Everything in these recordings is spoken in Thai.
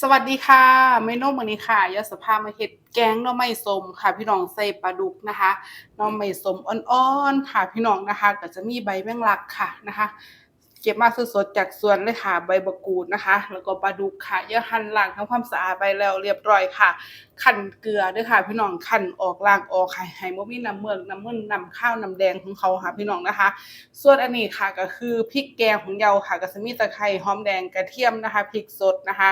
สวัสดีค่ะเมนูวันนี้ค่ะยาสภามาเห็ดแกงน้อไม่สมค่ะ พี่น้องใส่ปลาดุกนะคะน้อไม่สมอ่อนๆค่ะ พี่น้องนะคะ ก็จะมีใบแมงลักค่ะนะคะ ก็บมาสดๆจากสวนเลยค่ะใบมะกรูดนะคะ แล้วก็ปลาดุกค่ะย่าหั่นล้างทำความสะอาดไปแล้วเรียบร้อยค่ะคั่นเกลือด้วยค่ะ พี่น้องคั่นออกล้างออกให้ให้บ่มีน้ำเมือกน้ำมันน้ำข้าวน้ำแดงของเขาค่ะพี่น้องนะคะ ส่วนอันนี้ค่ะก็คือพริกแกงของเยาค่ะก็จะมีตะไคร้หอมแดงกระเทียมนะคะพริกสดนะคะ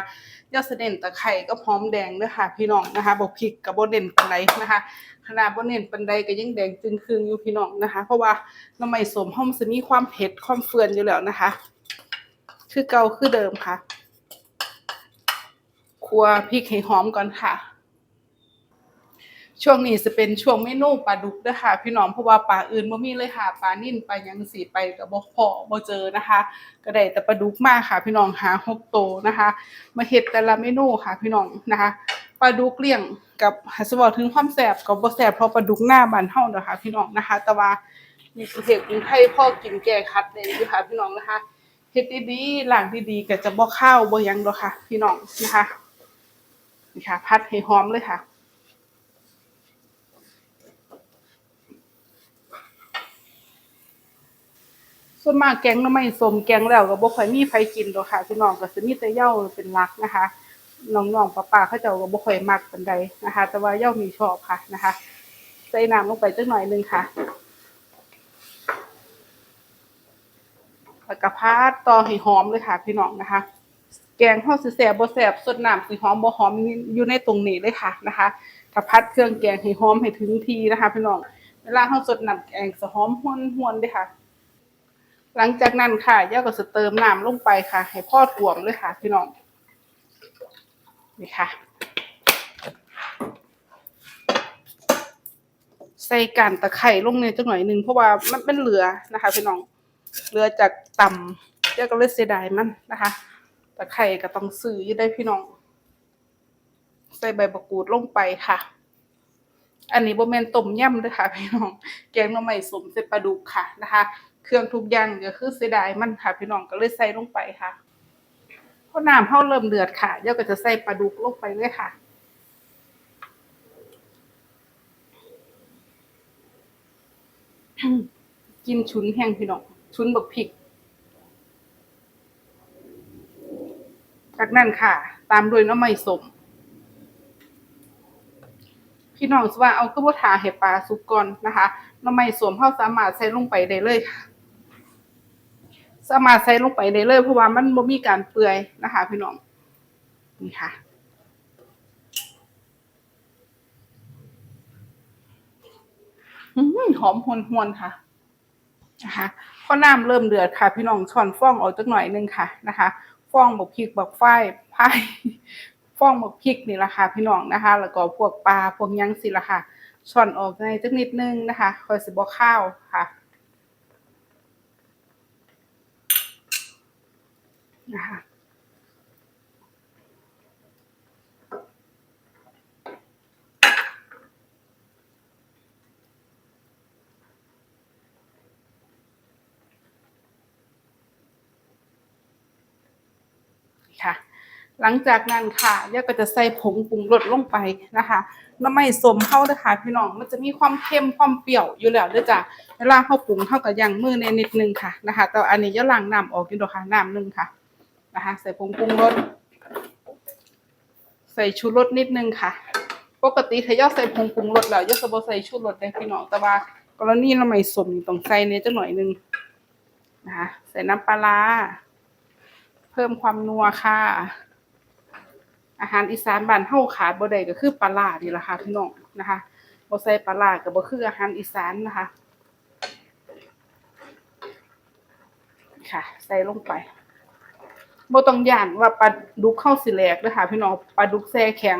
ยอดเสด็นตะไคร้ก็หอมแดงด้วยค่ะ พี่น้องนะคะบ่พริกกับบ่เด่นปานใดนะคะ ขนาดบ่เน้นปานใดก็ยังแดงจึงครึ่งอยู่พี่น้องนะคะ เพราะว่าน้ำไม้สมเฮามันสิมีความเผ็ดความเฟื่อนอยู่แล้วนะคะ คือเก่าคือเดิมค่ะคั่วพริกให้หอมก่อนค่ะ ช่วงนี้จะเป็นช่วงเมนูปลาดุกเด้อค่ะ พี่น้องเพราะว่าปลาอื่นบ่มีเลยค่ะปลานิ่นปลายังสีไปก็บ่พอบ่เจอนะคะ ก็ได้แต่ปลาดุกมากค่ะ พี่น้องหาหกโตวนะคะ มาเฮ็ดแต่ละเมนูค่ะ พี่น้องนะคะปลาดุกเลี้ยง กับหาสิเว้าถึงความแซ่บก็บ่แซ่บเพราะปลาดุกหน้าบานเฮาเด้อค่ะพี่น้องนะคะ แต่ว่ามีประเทศกรุงไทยพ่อกินแก้คัดได้อยู่ค่ะพี่น้องนะคะเฮ็ดดีๆล้างดีๆก็จะบ่คาวบ่หยังดอกค่ะ พี่น้องนะคะนี่ค่ะผัดให้หอมเลยค่ะส่วนมากแกงน่อไม้ส้มแกงแล้วก็บ่ค่อยมีไผกินดอกค่ะพี่น้องก็สิมีแต่เหย้าเป็นหลักนะคะ น้องๆป้าๆเขาเจ้าก็บ่ค่อยมักปานใดนะคะ แต่ว่าย้ามีชอบค่ะนะคะ ใส่น้ำลงไปจักหน่อยนึงค่ะแล้วก็พัดต่อให้หอมเลยค่ะ พี่น้องนะคะ แกงเฮาสิแซ่บบ่แซ่บสดน้ำสิหอมบ่หอมอยู่ในตรงนี้เลยค่ะนะคะถ้าพัดเครื่องแกงให้หอมให้ถึงทีนะคะ พี่น้องเวลาเฮาสดน้ำแกงจะหอมหวนๆเด้อค่ะ หลังจากนั้นค่ะย่าก็จะเติมน้ำลงไปค่ะ ให้พ่อถ่วมเลยค่ะ พี่น้อง นี่ค่ะ ใส่กันตะไคร่ลงในจังหน่อยหนึ่งเพราะว่ามันเป็นเหลือนะคะพี่น้องเหลือจากต่ำย่าก็เลยเสียดายมันนะคะตะไคร่ก็ต้องซื้ออยู่ได้พี่น้อง ใส่ใบมะกรูดลงไปค่ะ อันนี้บ่แมนต้มยำเด้อค่ะพี่น้อง แกงหน่อไม้สมใส่ปลาดุกค่ะนะคะ เครื่องทุกอย่างก็คือเสียดายมันค่ะ พี่น้องก็เลยใส่ลงไปค่ะ พอน้ำเฮาเริ่มเดือดค่ะเดี๋ยวก็จะใส่ปลาดุกลงไปเลยค่ะ กินชุนแห้งพี่น้องชุนบักพริก จากนั้นค่ะ ตามด้วยน้ำไม้ส้มพี่น้องสิว่าเอากระบทาให้ปลาสุกก่อนนะคะน้ำไม้ส้มเฮาสามารถใส่ลงไปได้เลยค่ะ สามารถใส่ลงไปได้เลยเพราะว่ามันบ่มีการเปื่อยนะคะ พี่น้องนี่ค่ะอืมหอมหวนๆค่ะนะคะพอน้ำเริ่มเดือดค่ะ พี่น้องช้อนฟองออกจักหน่อยนึงค่ะนะคะฟองบักพริกบักฝ้ายพายฟองบักพริกนี่ละค่ะพี่น้องนะคะ แล้วก็พวกปลาพวกยังสิละค่ะช้อนออกในจักนิดนึงนะคะค่อยสิบ่ข้าวค่ะ นะคะค่ะ หลังจากนั้นค่ะย่าก็จะใส่ผงปรุงรสลงไปนะคะน้ำไม่สมเข้าเด้อค่ะพี่น้อง มันจะมีความเค็มความเปรี้ยวอยู่แล้วเด้อจ้ะ เวลาเข้าปรุงเข้ากับย่างมือในนิดนึงค่ะนะคะ แต่อันนี้ย่าล้างน้ำออกอยู่ดอกค่ะน้ำนึงค่ะ นะคะ ใส่ผงปรุงรสใส่ชูรสนิดนึงค่ะ ปกติถ้าย่าใส่ผงปรุงรสแล้วย่าจะบ่ใส่ชูรสได้พี่น้องแต่ว่ากรณีน้ำไม่สมนิต้องใส่เนี่ยจักหน่อยนึงนะคะใส่น้ำปลาร้าเพิ่มความนัวค่ะ อาหารอีสานบ้านเฮาขาดบ่ได้ก็คือปลาร้านี่ล่ะค่ะพี่น้องนะคะบ่ใส่ปลาร้าก็บ่คืออาหารอีสานนะคะ ค่ะ ใส่ลงไป บ่ต้องย่านว่าปลาดุกเข้าสิแหลกเด้อค่ะพี่น้องปลาดุกแช่แข็ง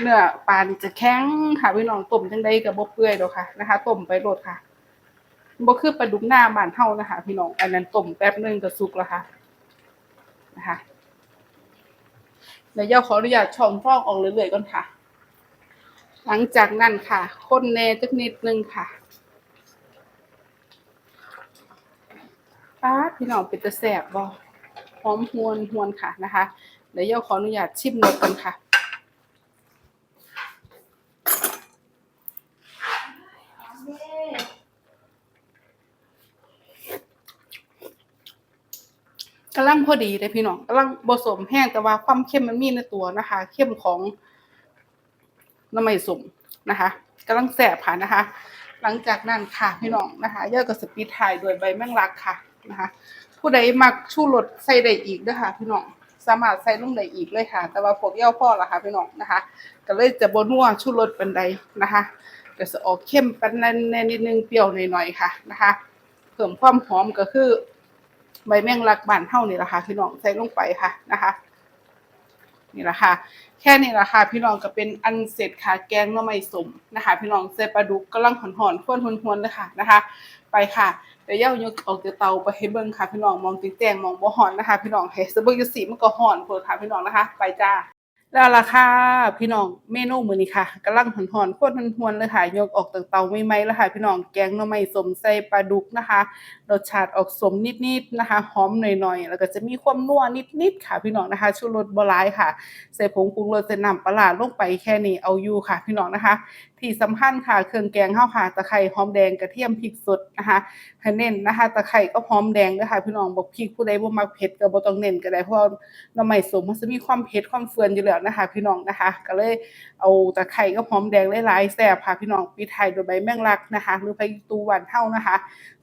เนื้อปลานี่จะแข็งค่ะพี่น้องต้มจังไดก็บ่เปื่อยดอกค่ะนะคะต้มไปโลดค่ะบ่คือปลาดุกหน้าบ้านเฮานะคะ พี่น้องอันนั้นต้มแป๊บนึงก็สุกแล้วค่ะนะคะเดี๋ยวย่าขออนุญาตช่องฟองออกเรื่อยๆก่อนค่ะ หลังจากนั้นค่ะคนแน่จักนิดนึงค่ะป้าพี่น้องเป็นตะแสบบ่ หอมหวนหวนค่ะนะคะ เดี๋ยวเย่าขออนุญาตชิมรสกันค่ะกำลังพอดีเลยพี่น้องกำลังผสมแห้งแต่ว่าความเข้มมันมีในตัวนะคะ เข้มของน้ำมันสมนะคะกำลังแสบค่ะนะคะ หลังจากนั้นค่ะพี่น้องนะคะย่อยกับสปีดถ่ายโดยใบแมงลักค่ะนะคะ ผู้ใดมักชูรสใส่ได้อีกเด้วยค่ะพี่น้องสามารถใส่ลงได้อีกเลยค่ะ แต่ว่าพวกเย้าพ่อละค่ะพี่น้องนะคะ ก็เลยจะบนัวชูรสเป็นใดนะคะก็จะออกเข้มเป็นแน่นิดนึงเปรี้ยวหน่อยๆค่ะนะคะเพิ่มความหอมก็คือ ใบแมงลักบานเท่านี่แหละค่ะพี่น้องใส่ลงไปค่ะนะคะ นี่แหละค่ะ แค่นี้แหละค่ะ พี่น้องก็เป็นอันเสร็จค่ะแกงหน่อไม้สมนะคะ พี่น้องใส่ปลาดุกกำลังหอนๆข้นหวนๆเลยค่ะนะคะ ไปค่ะเดี๋ยวเย่ายกออกจากเตาไปให้เบิ่งค่ะ พี่น้องมองแจ้งมองบ่หอนนะคะ พี่น้องเฮ้ยสเบิ่งจะสีมันก็หอนโพดค่ะพี่น้องนะคะ ไปจ้า แล้วล่ะค่ะพี่น้องเมนูมื้อนี้ค่ะกำลังหอนๆข้นหวนๆเลยค่ะยกออกจากเตาใหม่ๆแล้วค่ะพี่น้องแกงหน่อไม้สมใส่ปลาดุกนะคะรสชาติออกสมนิดๆนะคะหอมหน่อยๆแล้วก็จะมีความนัวนิดๆค่ะพี่น้องนะคะชูรสบ่หลายค่ะใส่ผงปรุงรสใส่น้ำปลาร้าลงไปแค่นี้เอาอยู่ค่ะ พี่น้องนะคะ ที่สำคัญค่ะเครื่องแกงเฮาค่ะตะไคร้หอมแดงกระเทียมพริกสดนะคะให้เน้นนะคะตะไคร้ก็หอมแดงเด้อค่ะพี่น้องบอกพริกผู้ใดบ่มักเผ็ดก็บ่ต้องเน้นก็ได้เพราะหน่อไม้สมมันจะมีความเผ็ดความเฟื่อนอยู่แล้วนะคะพี่น้องนะคะ ก็เลยเอาตะไคร้กับหอมแดงหลายๆแซ่บค่ะพี่น้องปิดท้ายด้วยใบแมงลักนะคะ หรือใบตูหวานเฮานะคะ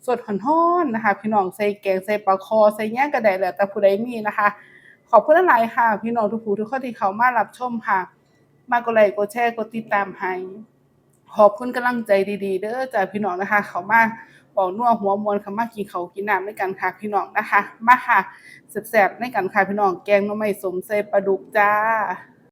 สดฮ้อนๆนะคะ พี่น้องใส่แกงใส่ปลาคอใส่หยังก็ได้แล้วแต่ผู้ใดมีนะคะ ขอบคุณหลายค่ะ พี่น้องทุกผู้ทุกคนที่เขามารับชมค่ะ มากดไลค์กดแชร์กดติดตามให้ขอบคุณกำลังใจดีๆ เด้อจ้าพี่น้องนะคะ เขามา บอกนัวหัวมวนเขามากินเขากินน้ำในกันค่ะพี่น้องนะคะ มาค่ะแสบๆในกันค่ะพี่น้องแกงน้ำไม่สมเซปลาดุกจ้า